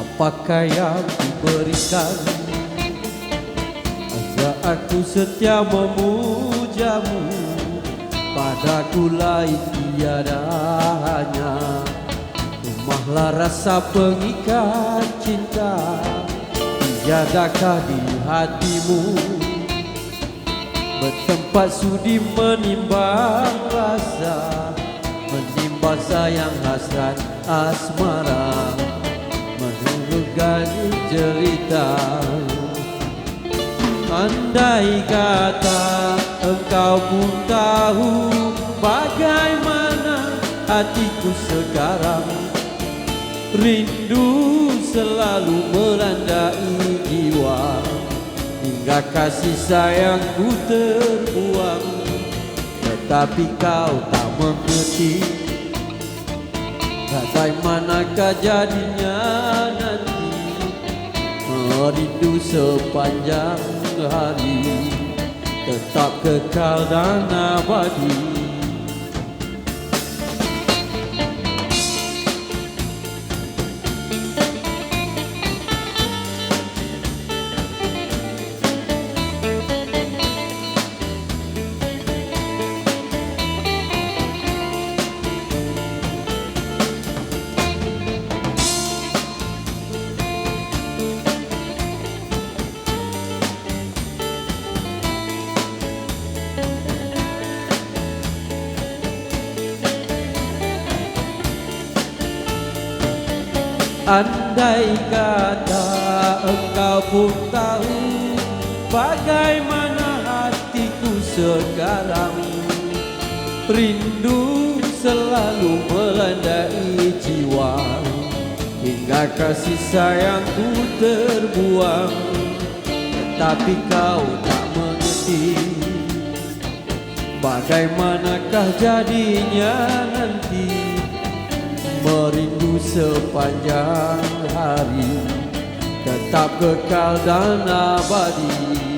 Apakah yang diberikan Agar aku setia memujamu. Padaku lain tiada hanya. Rumahlah rasa pengikat cinta. Tiadakah di hatimu? Bertempat sudi menimbang rasa. Menimbang sayang hasrat asmara Menurutkan cerita. Andai kata engkau pun tahu Bagaimana hatiku sekarang. Rindu selalu melandai jiwa. Hingga kasih sayangku terbuang. Tetapi kau tak mengerti Bagaimanakah jadinya Merindu sepanjang hari. Tetap kekal dan abadi Andai kata engkau pun tahu Bagaimana hatiku sekarang Rindu selalu melandai jiwa. Hingga kasih sayangku terbuang Tetapi kau tak mengerti Bagaimanakah jadinya nanti Merindu sepanjang hari. Tetap kekal dan abadi